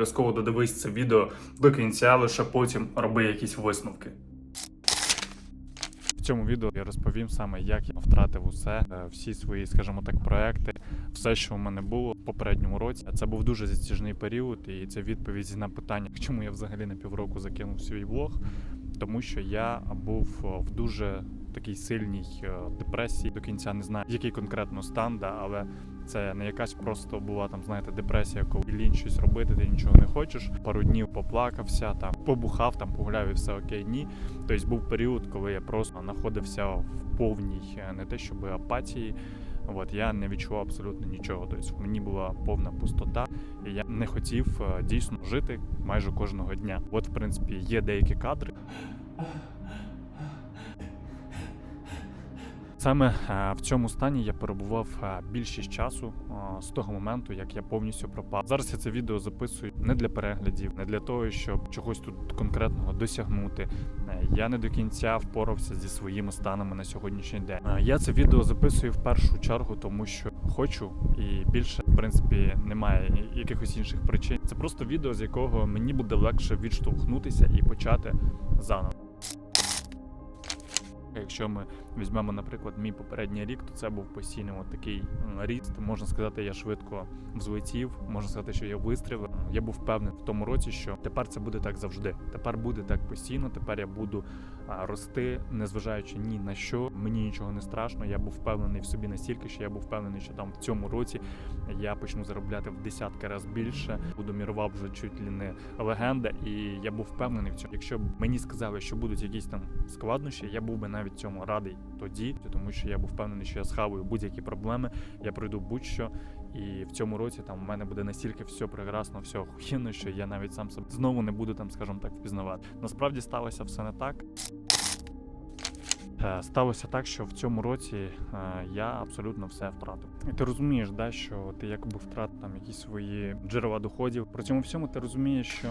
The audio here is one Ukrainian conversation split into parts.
обов'язково додивись це відео до кінця, лише потім роби якісь висновки. В цьому відео я розповім саме, як я втратив усе, е, всі свої, скажімо так, проекти, все, що у мене було в попередньому році. Це був дуже затяжний період, і це відповідь на питання, чому я взагалі на півроку закинув свій влог. Тому що я був в дуже такій сильній е, депресії. До кінця не знаю, який конкретно стан, да, але це не якась просто була там, знаєте, депресія, коли лінь щось робити, ти нічого не хочеш. Пару днів поплакався, там побухав, там погуляв і все окей. Ні. Тобто був період, коли я просто знаходився в повній е, не те, щоб апатії. От я не відчував абсолютно нічого. Тобто в мені була повна пустота, і я не хотів е, дійсно жити майже кожного дня. От, в принципі, є деякі кадри. Саме е, в цьому стані я перебував е, більшість часу е, з того моменту, як я повністю пропав. Зараз я це відео записую не для переглядів, не для того, щоб чогось тут конкретного досягнути. Я не до кінця впорався зі своїми станами на сьогоднішній день. Я це відео записую в першу чергу, тому що хочу, і більше в принципі немає якихось інших причин. Це просто відео, з якого мені буде легше відштовхнутися і почати заново. Якщо ми візьмемо, наприклад, мій попередній рік, то це був постійний от такий м, ріст. Можна сказати, я швидко взлетів. Можна сказати, що я вистрілив. Я був впевнений в тому році, що тепер це буде так завжди. Тепер буде так постійно. Тепер я буду рости, незважаючи ні на що. Мені нічого не страшно. Я був впевнений в собі настільки, що я був впевнений, що там в цьому році я почну заробляти в десятки разів більше. Буду мірував вже чуть ли не легенда, і я був впевнений в цьому. Якщо б мені сказали, що будуть якісь там складнощі, я був би навіть цьому радий тоді, тому що я був впевнений, що я схаваю будь-які проблеми, я пройду будь-що. І в цьому році там у мене буде настільки все прекрасно, все охуєнно, що я навіть сам себе знову не буду там, скажімо так, впізнавати. Насправді сталося все не так. Е, Сталося так, що в цьому році е, я абсолютно все втратив. І ти розумієш, да, що ти якби втратив там якісь свої джерела доходів. При цьому всьому ти розумієш, що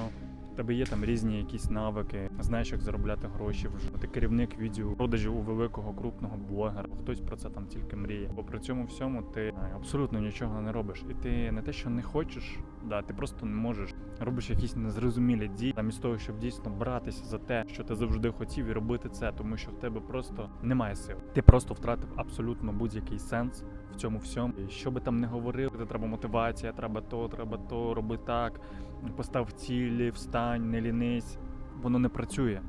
тебе є там різні якісь навики, знаєш, як заробляти гроші вже. Ти керівник відділу продажів у великого крупного блогера. Хтось про це там тільки мріє. Бо при цьому всьому ти е, абсолютно нічого не робиш. І ти не те, що не хочеш, да, ти просто не можеш. Робиш якісь незрозумілі дії, замість того, щоб дійсно братися за те, що ти завжди хотів, і робити це, тому що в тебе просто немає сил. Ти просто втратив абсолютно будь-який сенс в цьому всьому. І що би там не говорив, ти треба мотивація, треба то, треба то, роби так, постав цілі, встань, не лінись. Воно не працює.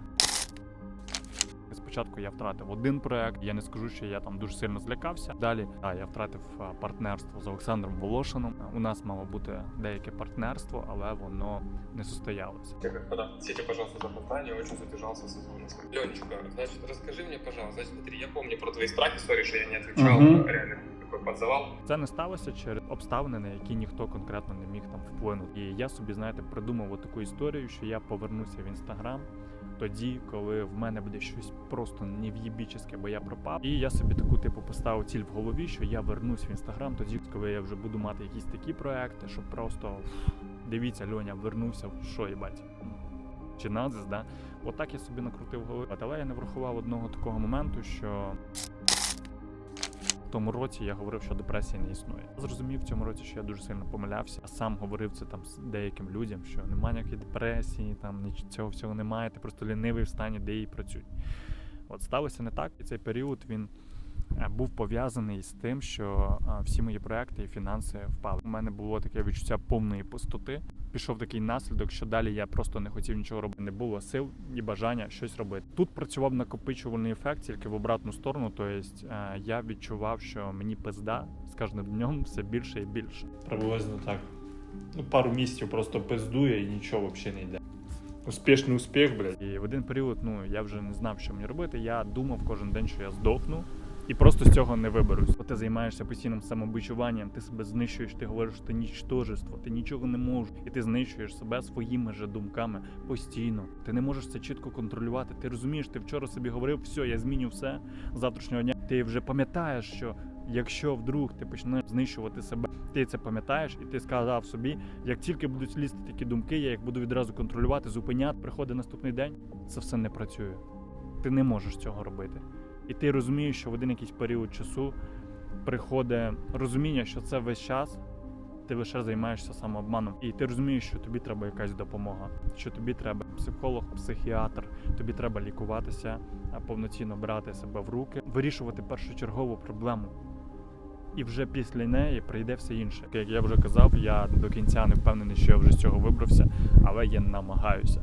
Спочатку я втратив один проект. Я не скажу, що я там дуже сильно злякався. Далі а, я втратив партнерство з Олександром Волошином. У нас мало бути деяке партнерство, але воно не состоялося. Простите, пожалуйста, за опоздание, очень задержался со звонком. Ленечка, значит, расскажи мне, пожалуйста, смотри, я помню про твои страхи, сори, что я не отвечал, Мгм. реально такой подзавал. Це не сталося через обставини, на які ніхто конкретно не міг там вплинути. І я собі, знаєте, придумав таку історію, що я повернуся в інстаграм тоді, коли в мене буде щось просто нев'єбічне, бо я пропав. І я собі таку типу поставив ціль в голові, що я вернусь в інстаграм тоді, коли я вже буду мати якісь такі проекти, щоб просто дивіться, Льоня вернувся, що їбать. Чи назис, да? Отак я собі накрутив голову. Але я не врахував одного такого моменту, що тому році я говорив, що депресії не існує. Зрозумів в цьому році, що я дуже сильно помилявся. А сам говорив це там з деяким людям, що немає ніякої депресії, там цього всього немає. Ти просто лінивий в стані, де її працюють. От сталося не так, і цей період він був пов'язаний з тим, що е, всі мої проекти і фінанси впали. У мене було таке відчуття повної пустоти. Пішов такий наслідок, що далі я просто не хотів нічого робити. Не було сил і бажання щось робити. Тут працював накопичувальний ефект тільки в обратну сторону. Тобто е, я відчував, що мені пизда з кожним днем все більше і більше. Приблизно так. Ну, пару місяців просто пиздує і нічого взагалі не йде. Успішний успіх, блядь. І в один період, ну я вже не знав, що мені робити. Я думав кожен день, що я здохну. І просто з цього не виберусь. Бо ти займаєшся постійним самобичуванням, ти себе знищуєш, ти говориш, що ти нічтожество, ти нічого не можеш, і ти знищуєш себе своїми же думками постійно. Ти не можеш це чітко контролювати. Ти розумієш, ти вчора собі говорив, все, я зміню все з завтрашнього дня. Ти вже пам'ятаєш, що якщо вдруг ти почнеш знищувати себе, ти це пам'ятаєш, і ти сказав собі, як тільки будуть лізти такі думки, я їх буду відразу контролювати, зупиняти, приходить наступний день. Це все не працює. Ти не можеш цього робити. І ти розумієш, що в один якийсь період часу приходить розуміння, що це весь час ти лише займаєшся самообманом, і ти розумієш, що тобі треба якась допомога, що тобі треба психолог, психіатр, тобі треба лікуватися, повноцінно брати себе в руки, вирішувати першочергову проблему. І вже після неї прийде все інше. Як я вже казав, я до кінця не впевнений, що я вже з цього вибрався, але я намагаюся.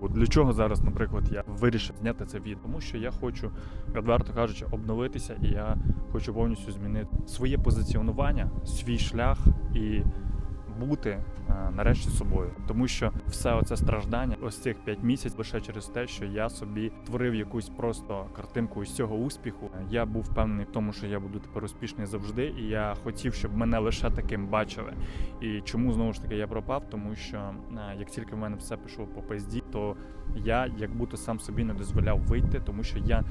От для чого зараз, наприклад, я вирішив зняти це відео? Тому що я хочу, відверто кажучи, обновитися, і я хочу повністю змінити своє позиціонування, свій шлях і бути е, нарешті собою. Тому що все оце страждання, ось цих 5 місяців, лише через те, що я собі творив якусь просто картинку із цього успіху. Я був впевнений в тому, що я буду тепер успішний завжди, і я хотів, щоб мене лише таким бачили. І чому знову ж таки я пропав? Тому що е, як тільки в мене все пішло по пизді, то я як будто сам собі не дозволяв вийти, тому що я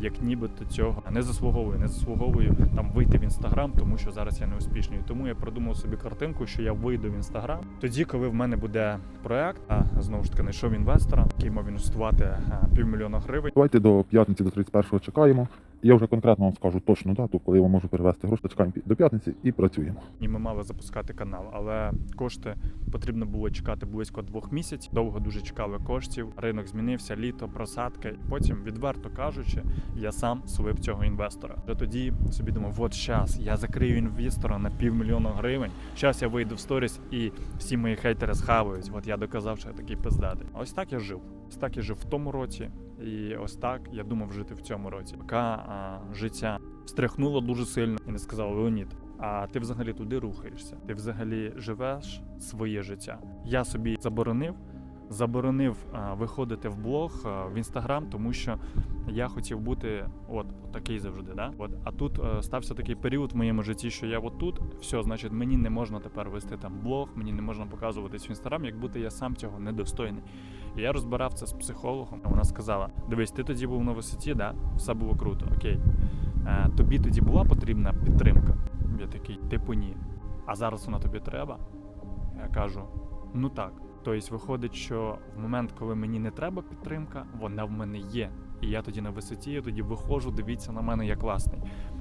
як нібито цього не заслуговую, не заслуговую там вийти в інстаграм, тому що зараз я не успішний. Тому я придумав собі картинку, що я вийду в інстаграм. Тоді, коли в мене буде проект, а знову ж таки знайшов інвестора, який мав інвестувати е, півмільйона гривень. Давайте до п'ятниці до 31-го чекаємо. Я вже конкретно вам скажу точну дату, коли я вам можу перевести гроші. Чекаємо до п'ятниці і працюємо. і ми мали запускати канал. Але кошти потрібно було чекати близько двох місяців. Довго дуже чекали коштів. Ринок змінився, літо, просадка. І потім, відверто кажучи, я сам свив цього інвестора. Вже тоді собі думав, от щас, я закрию інвестора на півмільйона гривень. Щас я вийду в сторіс і всі мої хейтери схавають. От я доказав, що я такий пиздатий. Ось так я жив. Ось так я жив в тому році, і ось так я думав жити в цьому році. Поки а, життя встряхнуло дуже сильно і не сказав Леонід. А ти взагалі туди рухаєшся? Ти взагалі живеш своє життя? Я собі заборонив. Заборонив а, виходити в блог а, в інстаграм, тому що я хотів бути от, от такий завжди. Да? От, а тут е, стався такий період в моєму житті, що я от тут, все, значить, мені не можна тепер вести там блог, мені не можна показуватись в інстаграм, як будто я сам цього недостойний. Я розбирав це з психологом. Вона сказала: дивись, ти тоді був на висоті, да? все було круто, окей. Е, тобі тоді була потрібна підтримка. Я такий, типу ні. А зараз вона тобі треба? Я кажу, ну так. Тобто виходить, що в момент, коли мені не треба підтримка, вона в мене є. І я тоді на висоті, я тоді виходжу, дивіться на мене, я класний.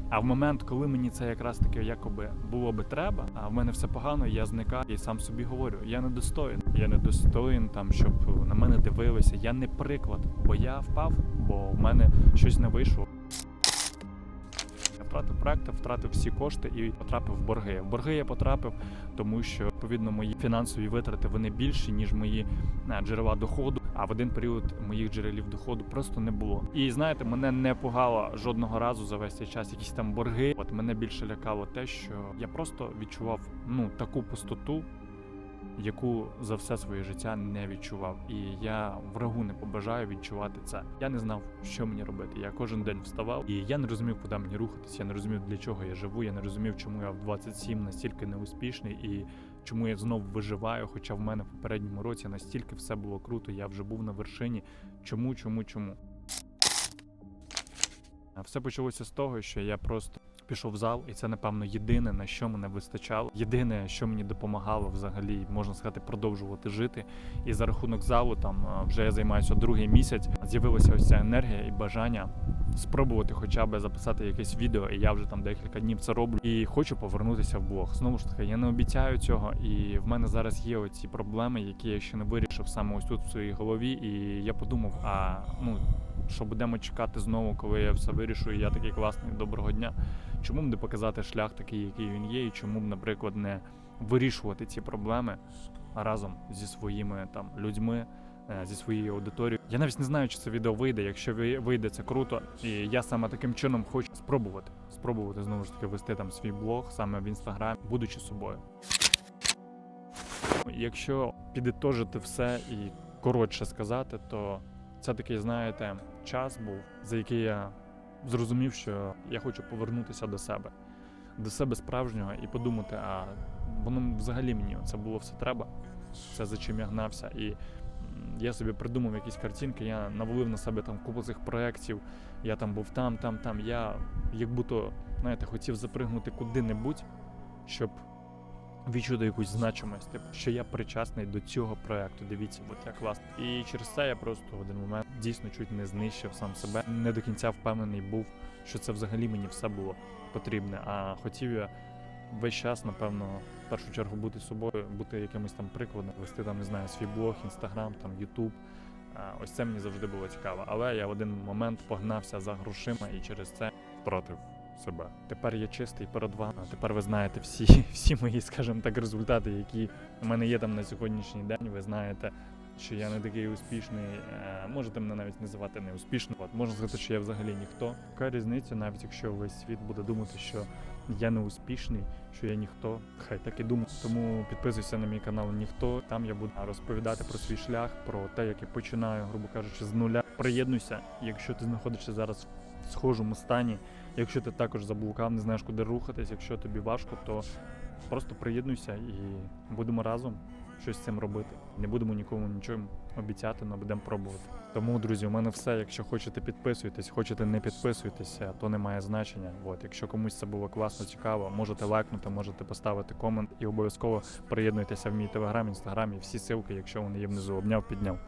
А в момент, коли мені це якраз таки якоби було би треба, а в мене все погано, я зникаю і сам собі говорю: я не достоин. Я не достоин там, щоб на мене дивилися. Я не приклад, бо я впав, бо в мене щось не вийшло. Я втратив проект, втратив всі кошти і потрапив в борги. В борги я потрапив, тому що відповідно мої фінансові витрати вони більші ніж мої е, джерела доходу. А в один період моїх джерелів доходу просто не було. І знаєте, мене не пугало жодного разу за весь цей час якісь там борги. От мене більше лякало те, що я просто відчував ну таку пустоту, яку за все своє життя не відчував. І я врагу не побажаю відчувати це. Я не знав, що мені робити. Я кожен день вставав, і я не розумів, куди мені рухатись. Я не розумів, для чого я живу. Я не розумів, чому я в 27 настільки неуспішний і чому я знов виживаю. Хоча в мене в попередньому році настільки все було круто, я вже був на вершині. Чому, чому, чому? Все почалося з того, що я просто пішов в зал, і це, напевно, єдине, на що мене вистачало. Єдине, що мені допомагало взагалі, можна сказати, продовжувати жити. І за рахунок залу, там вже я займаюся другий місяць. З'явилася ось ця енергія і бажання спробувати хоча б записати якесь відео, і я вже там декілька днів це роблю. І хочу повернутися в блог. Знову ж таки, я не обіцяю цього, і в мене зараз є оці проблеми, які я ще не вирішив саме ось тут в своїй голові. І я подумав, а ну що будемо чекати знову, коли я все вирішу, і я такий класний, доброго дня. Чому б не показати шлях такий, який він є, і чому б, наприклад, не вирішувати ці проблеми разом зі своїми там людьми, е, зі своєю аудиторією. Я навіть не знаю, чи це відео вийде. Якщо ви- вийде, це круто. І я саме таким чином хочу спробувати. Спробувати знову ж таки вести там свій блог саме в інстаграмі, будучи собою. Якщо підітожити все і коротше сказати, то це такий, знаєте, час був, за який я зрозумів, що я хочу повернутися до себе, до себе справжнього і подумати, а воно взагалі мені це було все треба, це за чим я гнався. І я собі придумав якісь картинки, я навалив на себе там купу цих проєктів, я там був там, там, там. Я як будто, знаєте, хотів запригнути куди-небудь, щоб відчути якусь значимость, типу, що я причасний до цього проекту. Дивіться, от як класно. І через це я просто в один момент дійсно чуть не знищив сам себе. Не до кінця впевнений був, що це взагалі мені все було потрібне. А хотів я весь час, напевно, в першу чергу бути собою, бути якимось там прикладом, вести там, не знаю, свій блог, інстаграм, там Ютуб. Ось це мені завжди було цікаво. Але я в один момент погнався за грошима і через це втратив себе. Тепер я чистий перед вами. Тепер ви знаєте всі, всі мої, скажімо так, результати, які у мене є там на сьогоднішній день. Ви знаєте, що я не такий успішний. Е, Можете мене навіть називати неуспішним. От можна сказати, що я взагалі ніхто. Яка різниця, навіть якщо весь світ буде думати, що я не успішний, що я ніхто. Хай так і думає. Тому підписуйся на мій канал Ніхто. Там я буду розповідати про свій шлях, про те, як я починаю, грубо кажучи, з нуля. Приєднуйся, якщо ти знаходишся зараз в схожому стані. Якщо ти також заблукав, не знаєш, куди рухатись, якщо тобі важко, то просто приєднуйся і будемо разом щось з цим робити. Не будемо нікому нічого обіцяти, але будемо пробувати. Тому, друзі, у мене все. Якщо хочете підписуйтесь, хочете не підписуйтеся, то не має значення. От, якщо комусь це було класно, цікаво, можете лайкнути, можете поставити комент і обов'язково приєднуйтеся в мій телеграм, інстаграм і всі ссылки, якщо вони є внизу. Обняв, підняв.